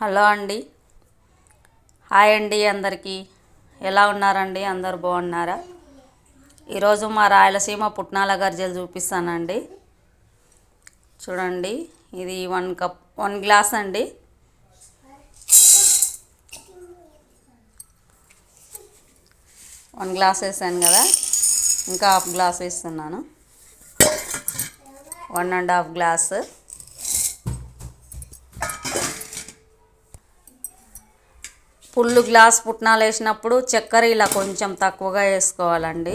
Hello అండి. Hi అండి అందరికీ. ఎలా ఉన్నారండి? అందరు బాగున్నారా? ఈరోజు మా రాయలసీమ పుట్నాల గర్జలు చూపిస్తానండి. చూడండి ఇది వన్ కప్ వన్ గ్లాస్ అండి. వన్ గ్లాస్ వేసాను కదా. ఇంకా హాఫ్ గ్లాస్ వేస్తున్నాను. One and half glass. Full glass పుట్నాలు వేసినప్పుడు చక్కెర ఇలా కొంచెం తక్కువగా వేసుకోవాలండి.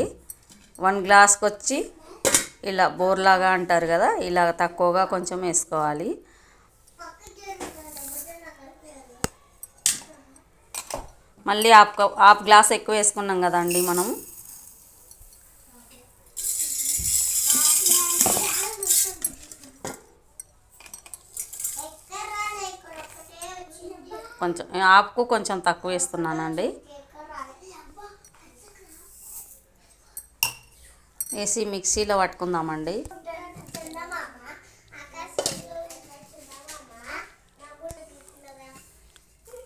వన్ గ్లాస్కి వచ్చి ఇలా బోర్లాగా అంటారు కదా ఇలా తక్కువగా కొంచెం వేసుకోవాలి. మళ్ళీ హాఫ్ కప్ హాఫ్ గ్లాస్ ఎక్కువ వేసుకున్నాం కదండి మనం. కొంచెం హాఫ్కు కొంచెం తక్కువ వేస్తున్నానండి. వేసి మిక్సీలో పట్టుకుందామండి.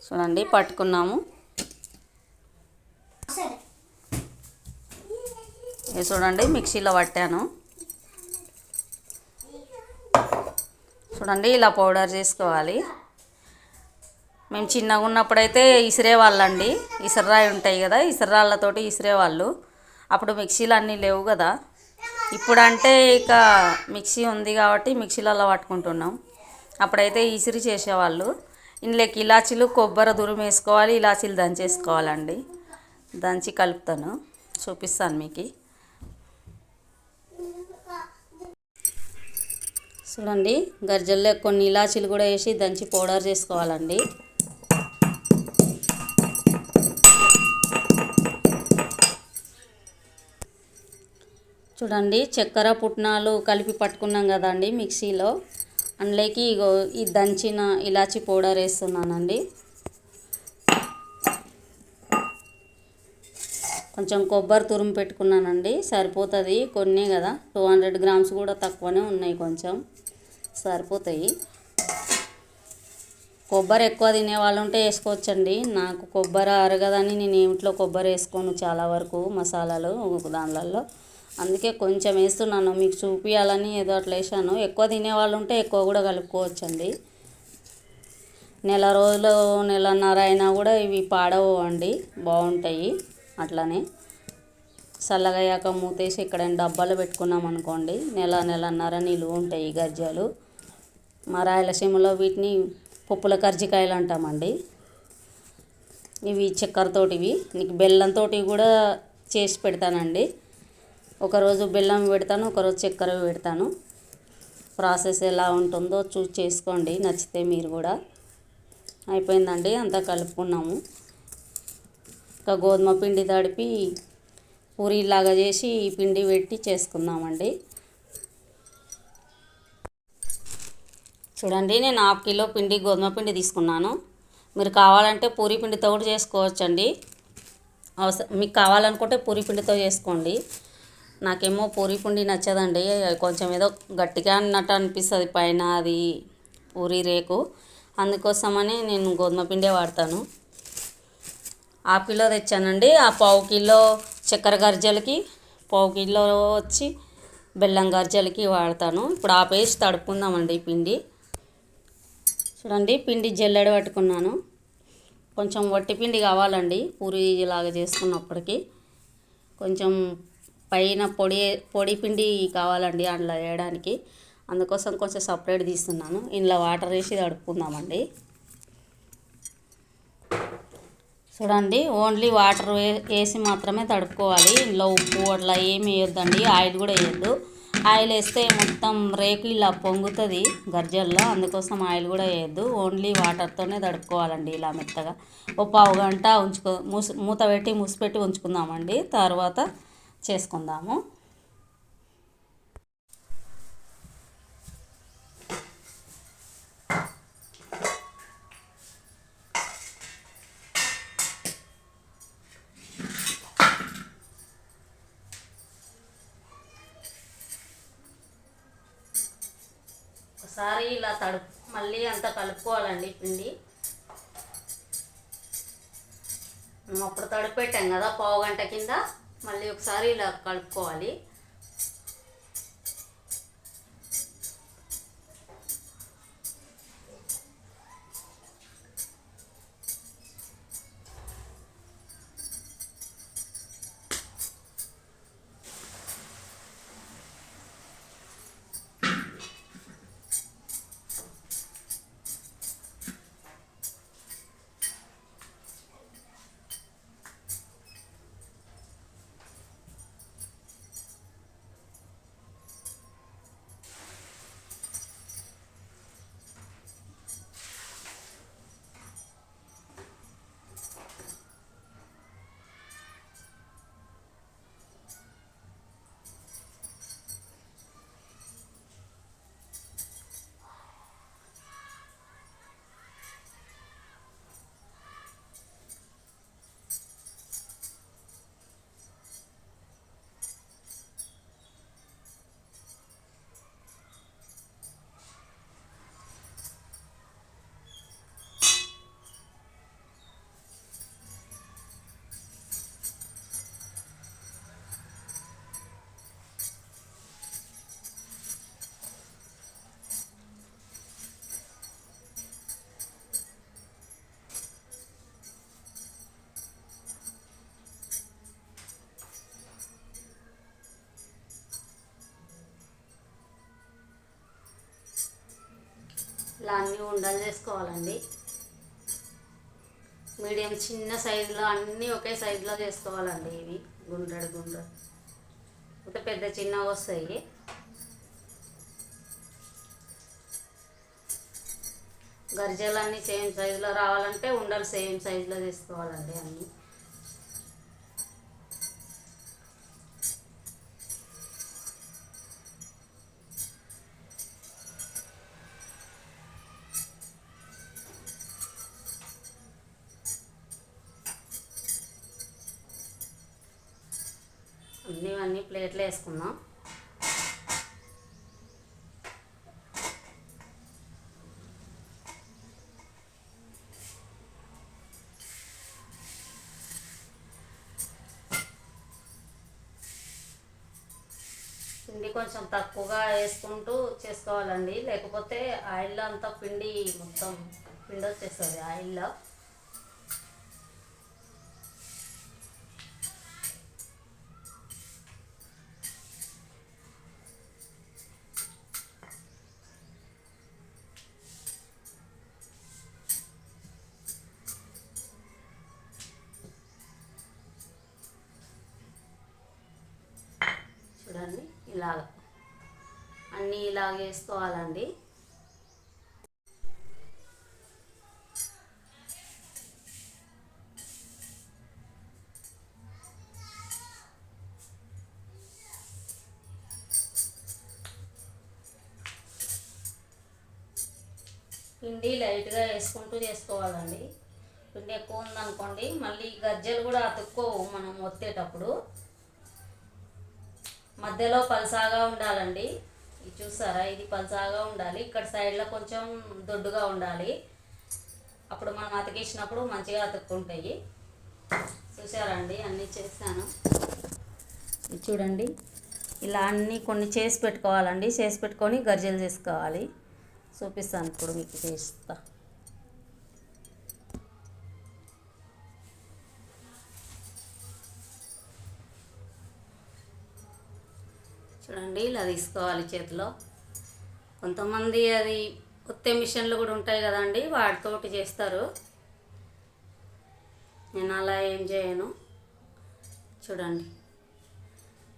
చూడండి పట్టుకున్నాము. చూడండి మిక్సీలో పట్టాను. చూడండి ఇలా పౌడర్ చేసుకోవాలి. మేము చిన్నగా ఉన్నప్పుడైతే ఇసిరేవాళ్ళండి. ఇసర్రాయి ఉంటాయి కదా ఇసర్రాళ్ళతోటి ఇసిరేవాళ్ళు. అప్పుడు మిక్సీలు అన్నీ లేవు కదా. ఇప్పుడంటే ఇక మిక్సీ ఉంది కాబట్టి మిక్సీలలో పట్టుకుంటున్నాం. అప్పుడైతే ఇసిరి చేసేవాళ్ళు. ఇందులోకి ఇలాచీలు కొబ్బరి దురం వేసుకోవాలి ఇలాచీలు దంచేసుకోవాలండి. దంచి కలుపుతాను. చూపిస్తాను మీకు. చూడండి గర్జల్లో కొన్ని ఇలాచీలు కూడా వేసి దంచి పౌడర్ చేసుకోవాలండి. చూడండి చక్కెర పుట్నాలు కలిపి పట్టుకున్నాం కదండి మిక్సీలో. అందులోకి ఇగో ఈ దంచిన ఇలాచి పౌడర్ వేస్తున్నానండి. కొంచెం కొబ్బరి తురుము పెట్టుకున్నానండి. సరిపోతుంది కొన్ని కదా. టూ హండ్రెడ్ గ్రామ్స్ కూడా తక్కువనే ఉన్నాయి కొంచెం. సరిపోతాయి. కొబ్బరి ఎక్కువ తినే వాళ్ళు ఉంటే వేసుకోవచ్చండి. నాకు కొబ్బరి అరగదని నేను ఇంట్లో కొబ్బరి వేసుకోను చాలా వరకు మసాలాలు దానిలలో అందుకే కొంచెం వేస్తున్నాను. మీకు చూపించాలని ఏదో అట్లా వేసాను ఎక్కువ తినేవాళ్ళు ఉంటే ఎక్కువ కూడా కలుపుకోవచ్చండి. నెల రోజులు నెలన్నర అయినా కూడా ఇవి పాడవు అండి బాగుంటాయి అట్లనే. చల్లగయ్యాక మూతేసి ఎక్కడైనా డబ్బాలు పెట్టుకున్నాం అనుకోండి నెల నెలన్నర నిలువ ఉంటాయి గజ్జలు మా రాయలసీమలో వీటిని పప్పుల కర్జికాయలు అంటామండి. ఇవి చక్కెరతోటివి నీకు బెల్లంతో కూడా చేసి పెడతానండి. ఒకరోజు బెల్లం పెడతాను ఒకరోజు చక్కెర పెడతాను. ప్రాసెస్ ఎలా ఉంటుందో చూసి చేసుకోండి నచ్చితే మీరు కూడా. అయిపోయిందండి అంతా కలుపుకున్నాము. ఇంకా గోధుమ పిండి తడిపి పూరిలాగా చేసి ఈ పిండి పెట్టి చేసుకుందామండి. చూడండి నేను హాఫ్ కిలో పిండి గోధుమ పిండి తీసుకున్నాను. మీరు కావాలంటే పూరి పిండితో కూడా చేసుకోవచ్చండి. అవసరం మీకు కావాలనుకుంటే పూరి పిండితో చేసుకోండి. నాకేమో పూరి పిండి నచ్చదండి. కొంచెం ఏదో గట్టిగా అన్నట్టు అనిపిస్తుంది పైన అది పూరి రేకు. అందుకోసమని నేను గోధుమ పిండే వాడతాను. ఆ కిలో తెచ్చానండి. ఆ పావు కిలో చక్కెర గర్జలకి పావు కిలో వచ్చి బెల్లం గర్జలకి వాడతాను. ఇప్పుడు ఆపేసి తడుపుకుందామండి పిండి. చూడండి పిండి జల్లెడ పట్టుకున్నాను. కొంచెం వట్టి పిండి కావాలండి పూరి లాగా చేసుకున్నప్పటికీ. కొంచెం పైన పొడి పొడి పిండి కావాలండి అందులో వేయడానికి. అందుకోసం కొంచెం సపరేట్ తీస్తున్నాను. ఇందులో వాటర్ వేసి తడుపుకుందామండి. చూడండి ఓన్లీ వాటర్ వేసి మాత్రమే తడుపుకోవాలి. ఇందులో ఉప్పు అట్లా ఏమి వేయొద్దండి. ఆయిల్ కూడా వేయద్దు. ఆయిల్ వేస్తే మొత్తం రేకు ఇలా పొంగుతుంది గర్జల్లో. అందుకోసం ఆయిల్ కూడా వేయద్దు. ఓన్లీ వాటర్తోనే తడుపుకోవాలండి ఇలా మెత్తగా. ఓ పావు గంట ఉంచుకో మూసి మూత పెట్టి మూసిపెట్టి ఉంచుకుందామండి. తర్వాత చేసుకుందాము. ఒకసారి ఇలా తడుపు మళ్ళీ అంతా కలుపుకోవాలండి పిండి. మనం అప్పుడు తడిపెట్టాం కదా పావు గంట కింద. మళ్ళీ ఒకసారి ఇలా కలుపుకోవాలి. ఇలా అన్నీ ఉండలు చేసుకోవాలండి. మీడియం చిన్న సైజులో అన్నీ ఒకే సైజులో చేసుకోవాలండి ఇవి. గుండ్రడు గుండ్రడు అంటే పెద్ద చిన్నగా వస్తాయి. గర్జలు సేమ్ సైజులో రావాలంటే ఉండలు సేమ్ సైజులో తీసుకోవాలండి అన్నీ. ప్లేట్లో వేసుకుందాం. పిండి కొంచెం తక్కువగా వేసుకుంటూ చేసుకోవాలండి. లేకపోతే ఆయిల్లో అంతా పిండి మొత్తం పిండి వచ్చేస్తుంది ఆయిల్లో. వేసుకోవాలండి పిండి లైట్గా వేసుకుంటూ చేసుకోవాలండి. పిండి ఎక్కువ ఉందనుకోండి మళ్ళీ గజ్జలు కూడా అతుక్కోవు మనం ఒత్తేటప్పుడు. మధ్యలో పలసాగా ఉండాలండి. ఇది చూసారా? ఇది పలసాగా ఉండాలి. ఇక్కడ సైడ్లో కొంచెం దొడ్డుగా ఉండాలి. అప్పుడు మనం అతికించినప్పుడు మంచిగా అతుక్కుంటాయి. చూసారండి? అన్నీ చేశాను. ఇది చూడండి. ఇలా అన్నీ కొన్ని చేసి పెట్టుకోవాలండి. చేసి పెట్టుకొని గర్జలు చేసుకోవాలి. చూపిస్తాను ఇప్పుడు మీకు చేస్తా. చూడండి ఇలా తీసుకోవాలి చేతిలో. కొంతమంది అది ఉత్తే మిషన్లు కూడా ఉంటాయి కదండి వాటితోటి చేస్తారు. నేను అలా ఏం చేయను. చూడండి.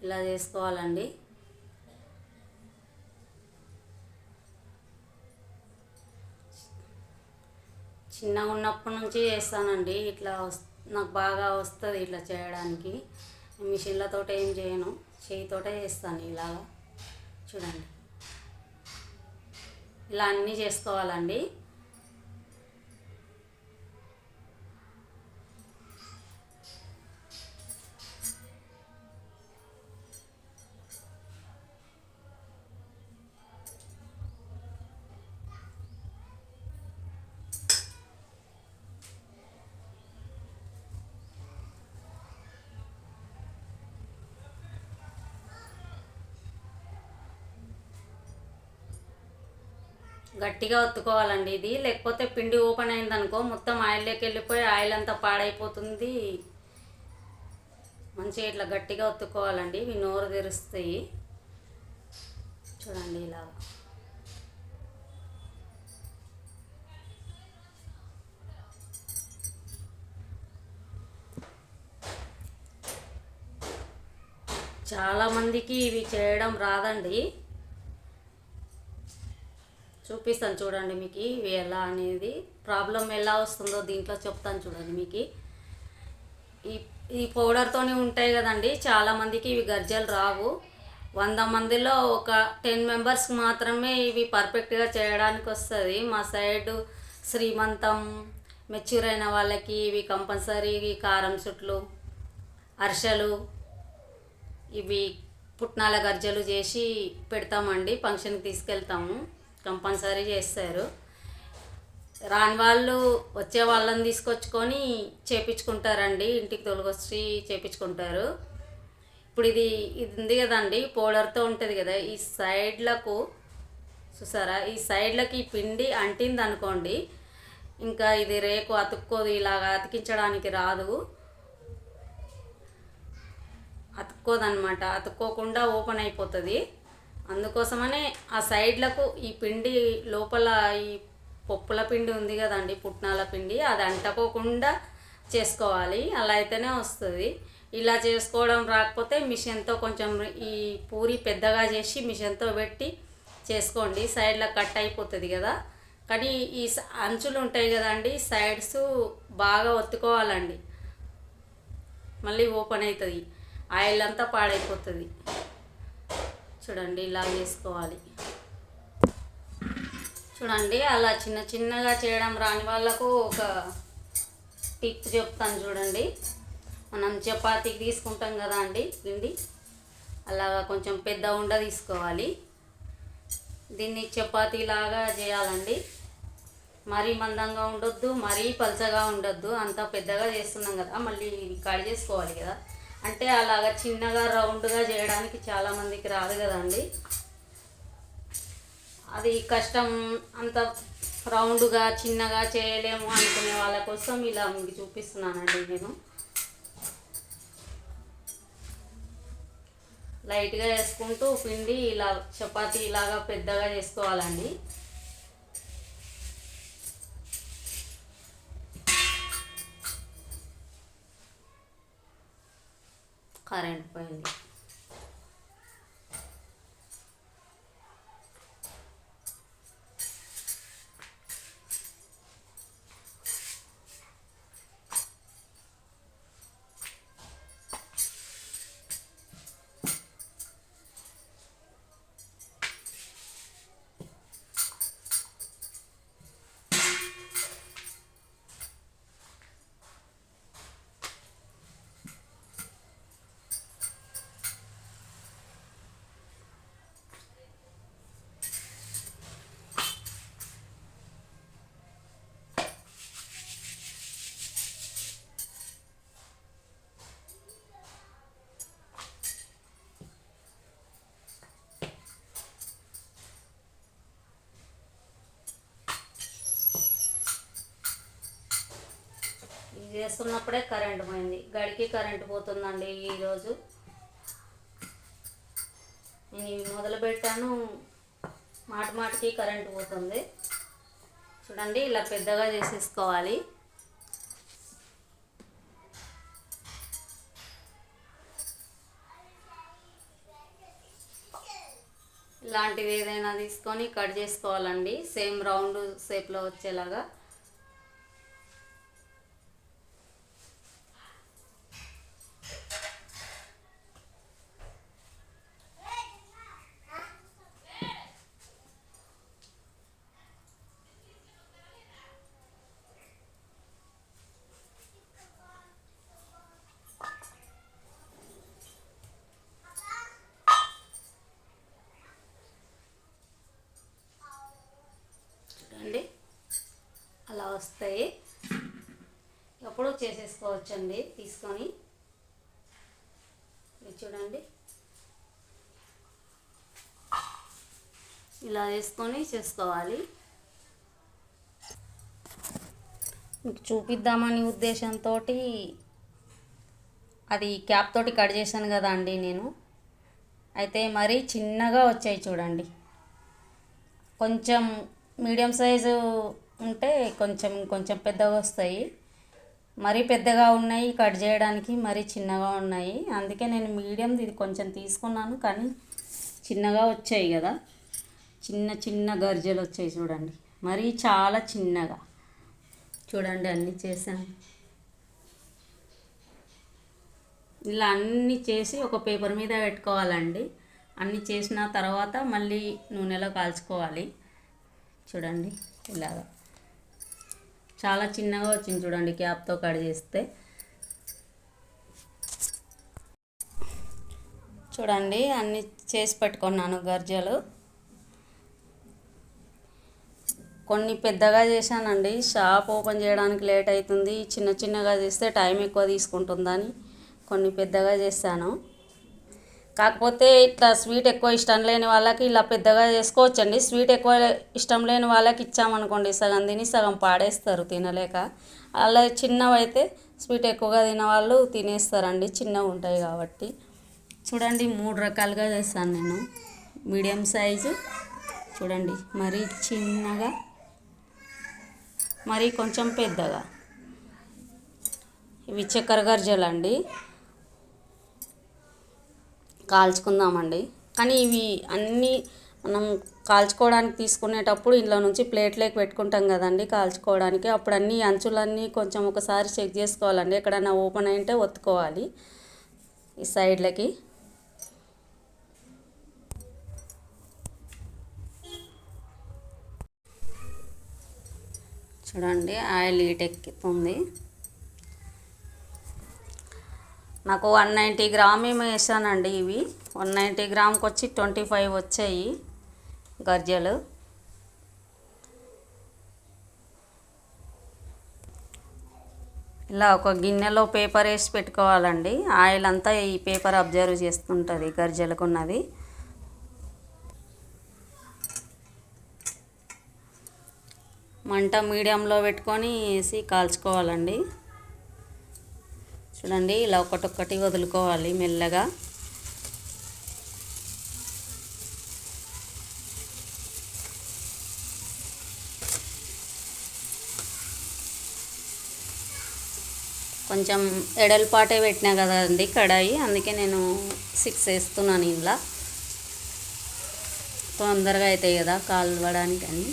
ఇలా చేసుకోవాలండి. చిన్నగా ఉన్నప్పటి నుంచి చేస్తానండి. ఇట్లా వస్ నాకు బాగా వస్తుంది ఇట్లా చేయడానికి. మిషన్లతో ఏం చేయను. చేయితోటే చేస్తాను ఇలాగా. చూడండి. ఇలా అన్నీ చేసుకోవాలండి. గట్టిగా ఒత్తుకోవాలండి ఇది. లేకపోతే పిండి ఓపెన్ అయిందనుకో మొత్తం ఆయిల్లోకి వెళ్ళిపోయి ఆయిల్ అంతా పాడైపోతుంది. మంచిగా ఇట్లా గట్టిగా ఒత్తుకోవాలండి. ఇవి నోరు తెరుస్తాయి. చూడండి ఇలా. చాలామందికి ఇవి చేయడం రాదండి. చూపిస్తాను చూడండి మీకు ఇవి ఎలా అనేది. ప్రాబ్లం ఎలా వస్తుందో దీంట్లో చెప్తాను చూడండి మీకు. ఈ ఈ పౌడర్తోనే ఉంటాయి కదండి. చాలామందికి ఇవి గర్జలు రావు. వంద మందిలో ఒక టెన్ మెంబర్స్కి మాత్రమే ఇవి పర్ఫెక్ట్గా చేయడానికి వస్తుంది. మా సైడ్ శ్రీమంతం మెచ్యూర్ అయిన వాళ్ళకి ఇవి కంపల్సరీ కారం చుట్లు అరిసెలు ఇవి పుట్నాల గర్జలు చేసి పెడతామండి ఫంక్షన్కి తీసుకెళ్తాము. కంపల్సరీ చేస్తారు. రాని వాళ్ళు వచ్చే వాళ్ళని తీసుకొచ్చుకొని చేపించుకుంటారండి. ఇంటికి తొలగొచ్చి చేపించుకుంటారు. ఇప్పుడు ఇది ఇది ఉంది కదండి పౌడర్తో ఉంటుంది కదా ఈ సైడ్లకు చూసారా ఈ సైడ్లకి ఈ పిండి అంటింది అనుకోండి ఇంకా ఇది రేకు అతుక్కోదు ఇలాగా అతికించడానికి రాదు. అతుక్కోదనమాట అతుక్కోకుండా ఓపెన్ అయిపోతుంది. అందుకోసమనే ఆ సైడ్లకు ఈ పిండి లోపల ఈ పప్పుల పిండి ఉంది కదండి పుట్నాల పిండి అది అంటకోకుండా చేసుకోవాలి. అలా అయితేనే వస్తుంది. ఇలా చేసుకోవడం రాకపోతే మిషన్తో కొంచెం ఈ పూరి పెద్దగా చేసి మిషన్తో పెట్టి చేసుకోండి. సైడ్లో కట్ అయిపోతుంది కదా. కానీ ఈ అంచులు ఉంటాయి కదండి సైడ్స్ బాగా ఒత్తుకోవాలండి. మళ్ళీ ఓపెన్ అవుతుంది ఆయిల్ అంతా పాడైపోతుంది. చూడండి ఇలా చేసుకోవాలి. చూడండి అలా చిన్న చిన్నగా చేయడం రాని వాళ్ళకు ఒక టిప్ చెప్తాను చూడండి. మనం చపాతీకి తీసుకుంటాం కదా అండి పిండి? అలాగా కొంచెం పెద్ద ఉండ తీసుకోవాలి. దీన్ని చపాతీలాగా చేయాలండి. మరీ మందంగా ఉండొద్దు మరీ పలచగా ఉండొద్దు. అంత పెద్దగా చేస్తున్నాం కదా మళ్ళీ ఇవి కట్ చేసుకోవాలి కదా. అంటే అలాగా చిన్నగా రౌండ్గా చేయడానికి చాలామందికి రాదు కదండి. అది కష్టం అంత రౌండ్గా చిన్నగా చేయలేము అనుకునే వాళ్ళ కోసం ఇలా మీకు చూపిస్తున్నానండి నేను. లైట్గా వేసుకుంటూ పిండి ఇలా చపాతీ ఇలాగా పెద్దగా చేసుకోవాలండి. కరెంట్ పోయింది. వేసుకున్నప్పుడే కరెంట్ పోయింది. గడికి కరెంట్ పోతుందండి ఈరోజు నేను ఇవి మొదలు పెట్టాను. మాట మాటికి కరెంట్ పోతుంది. చూడండి ఇలా పెద్దగా చేసేసుకోవాలి. ఇలాంటిది ఏదైనా తీసుకొని కట్ చేసుకోవాలండి. సేమ్ రౌండ్ షేప్లో వచ్చేలాగా. అప్పుడు చేసేసుకోవచ్చండి తీసుకొని. ఇది చూడండి. ఇలా వేసుకొని చేసుకోవాలి. మీకు చూపిద్దామని ఉద్దేశంతో అది క్యాప్ తోటి కట్ చేశాను కదా అండి నేను. అయితే మరీ చిన్నగా వచ్చాయి చూడండి. కొంచెం మీడియం సైజు ఉంటే కొంచెం కొంచెం పెద్దగా వస్తాయి. మరీ పెద్దగా ఉన్నాయి కట్ చేయడానికి మరీ చిన్నగా ఉన్నాయి. అందుకే నేను మీడియం ఇది కొంచెం తీసుకున్నాను కానీ చిన్నగా వచ్చాయి కదా. చిన్న చిన్న గర్జలు వచ్చాయి చూడండి. మరీ చాలా చిన్నగా. చూడండి అన్నీ చేశాను. ఇలా అన్నీ చేసి ఒక పేపర్ మీద పెట్టుకోవాలండి. అన్నీ చేసిన తర్వాత మళ్ళీ నూనెలో కాల్చుకోవాలి. చూడండి ఇలాగా. చాలా చిన్నగా వచ్చింది చూడండి క్యాప్తో కట్ చేస్తే. చూడండి అన్నీ చేసి పెట్టుకున్నాను గర్జలు. కొన్ని పెద్దగా చేశానండి షాప్ ఓపెన్ చేయడానికి లేట్ అవుతుంది. చిన్న చిన్నగా చేస్తే టైం ఎక్కువ తీసుకుంటుందని కొన్ని పెద్దగా చేశాను. కాకపోతే ఇట్లా స్వీట్ ఎక్కువ ఇష్టం లేని వాళ్ళకి ఇలా పెద్దగా చేసుకోవచ్చండి. స్వీట్ ఎక్కువ ఇష్టం లేని వాళ్ళకి ఇచ్చామనుకోండి సగం తిని సగం పాడేస్తారు తినలేక. అలా చిన్నవి అయితే స్వీట్ ఎక్కువగా తినవాళ్ళు తినేస్తారండి చిన్నవి ఉంటాయి కాబట్టి. చూడండి మూడు రకాలుగా చేస్తాను నేను. మీడియం సైజు చూడండి మరీ చిన్నగా మరి కొంచెం పెద్దగా. ఇవి చక్కెర గర్జలు అండి కాల్చుకుందామండి. కానీ ఇవి అన్నీ మనం కాల్చుకోవడానికి తీసుకునేటప్పుడు ఇంట్లో నుంచి ప్లేట్లోకి పెట్టుకుంటాం కదండి కాల్చుకోవడానికి. అప్పుడు అన్ని అంచులన్నీ కొంచెం ఒకసారి చెక్ చేసుకోవాలండి. ఎక్కడైనా ఓపెన్ అయింటే ఒత్తుకోవాలి ఈ సైడ్లకి. చూడండి ఆయిల్ ఎక్కుతుంది నాకు వన్ నైంటీ గ్రామ్ ఏమో వేసానండి ఇవి. వన్ నైంటీ గ్రామ్కి వచ్చి ట్వంటీ ఫైవ్ వచ్చాయి గర్జలు. ఇలా ఒక గిన్నెలో పేపర్ వేసి పెట్టుకోవాలండి. ఆయిల్ అంతా ఈ పేపర్ అబ్జర్వ్ చేస్తుంటుంది గర్జలకున్నది. మంట మీడియంలో పెట్టుకొని వేసి కాల్చుకోవాలండి. చూడండి ఇలా ఒకటొక్కటి వదులుకోవాలి మెల్లగా. కొంచెం ఎడల్పాటే పెట్టినా కదండి కడాయి అందుకే నేను సిక్స్ వేస్తున్నాను ఇంట్లో తొందరగా అవుతాయి కదా కాలువడానికి అన్నీ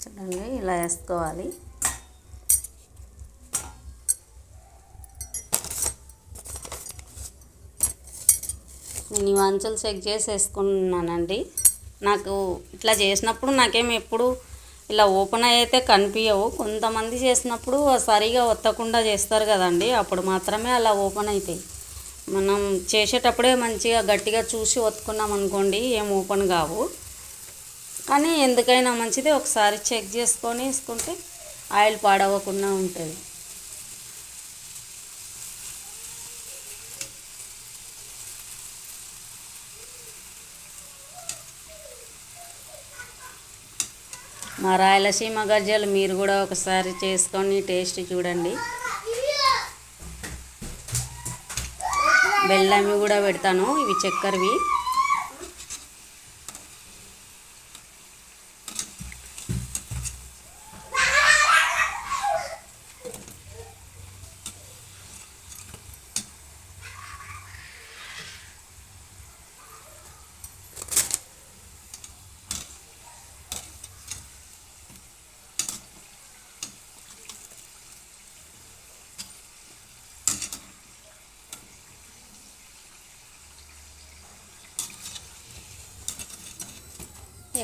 చూడండి ఇలా వేసుకోవాలి. నేను ఈ అంచులు చెక్ చేసి వేసుకున్నానండి నాకు ఇట్లా చేసినప్పుడు నాకేం ఎప్పుడు ఇలా ఓపెన్ అయితే కనిపించవు కొంతమంది చేసినప్పుడు సరిగా ఒత్తకుండా చేస్తారు కదండి. అప్పుడు మాత్రమే అలా ఓపెన్ అవుతాయి మనం చేసేటప్పుడే మంచిగా గట్టిగా చూసి ఒత్తుకున్నాం అనుకోండి ఏం ఓపెన్ కావు. కానీ ఎందుకైనా మంచిది ఒకసారి చెక్ చేసుకొని వేసుకుంటే ఆయిల్ పాడవకుండా ఉంటుంది. మా రాయలసీమ గజ్జలు మీరు కూడా ఒకసారి చేసుకొని టేస్ట్ చూడండి. బెల్లమి కూడా పెడతాను ఇవి చక్కెరవి.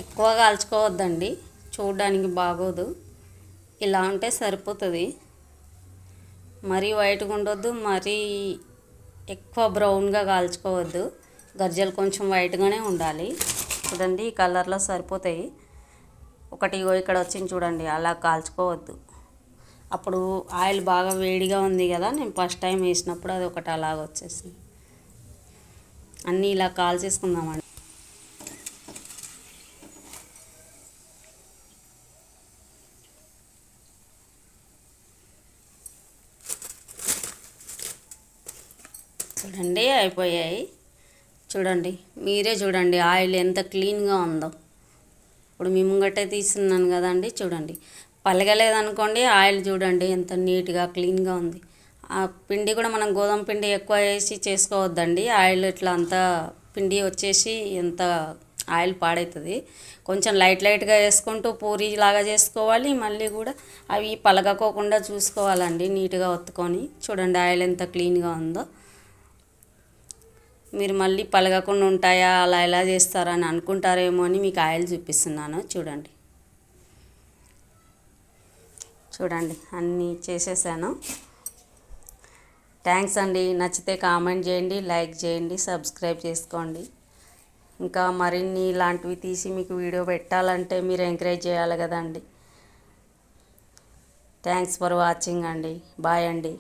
ఎక్కువ కాల్చుకోవద్దండి. చూడడానికి బాగోదు. ఇలా ఉంటే సరిపోతుంది. మరీ వైట్గా ఉండొద్దు మరీ ఎక్కువ బ్రౌన్గా కాల్చుకోవద్దు. గజ్జలు కొంచెం వైట్గానే ఉండాలి. చూడండి ఈ కలర్లో సరిపోతాయి. ఒకటి ఇక్కడ వచ్చింది చూడండి అలా కాల్చుకోవద్దు. అప్పుడు ఆయిల్ బాగా వేడిగా ఉంది కదా నేను ఫస్ట్ టైం వేసినప్పుడు అది ఒకటి అలాగ వచ్చేసింది. అన్నీ ఇలా కాల్చేసుకుందామండి చూడండి అయిపోయాయి చూడండి మీరే చూడండి ఆయిల్ ఎంత క్లీన్గా ఉందో. ఇప్పుడు మీ ముంగటే తీస్తున్నాను కదండి చూడండి. పలగలేదనుకోండి ఆయిల్ చూడండి ఎంత నీట్గా క్లీన్గా ఉంది. ఆ పిండి కూడా మనం గోధుమ పిండి ఎక్కువ వేసి చేసుకోవద్దండి. ఆయిల్ ఇట్లా అంతా పిండి వచ్చేసి ఎంత ఆయిల్ పాడవుతుంది కొంచెం లైట్ లైట్గా వేసుకుంటూ పూరి లాగా చేసుకోవాలి. మళ్ళీ కూడా అవి పలగకోకుండా చూసుకోవాలండి నీట్గా ఒత్తుకొని. చూడండి ఆయిల్ ఎంత క్లీన్గా ఉందో. మీరు మళ్ళీ పలగకుండా ఉంటాయా? అలా ఎలా చేస్తారా అని అనుకుంటారేమో అని మీకు ఆయిల్ చూపిస్తున్నాను. చూడండి. చూడండి. అన్నీ చేసేసాను. థ్యాంక్స్ అండి. నచ్చితే కామెంట్ చేయండి లైక్ చేయండి సబ్స్క్రైబ్ చేసుకోండి. ఇంకా మరిన్ని ఇలాంటివి తీసి మీకు వీడియో పెట్టాలంటే మీరు ఎంకరేజ్ చేయాలి కదండి. థ్యాంక్స్ ఫర్ వాచింగ్ అండి. బాయ్ అండి.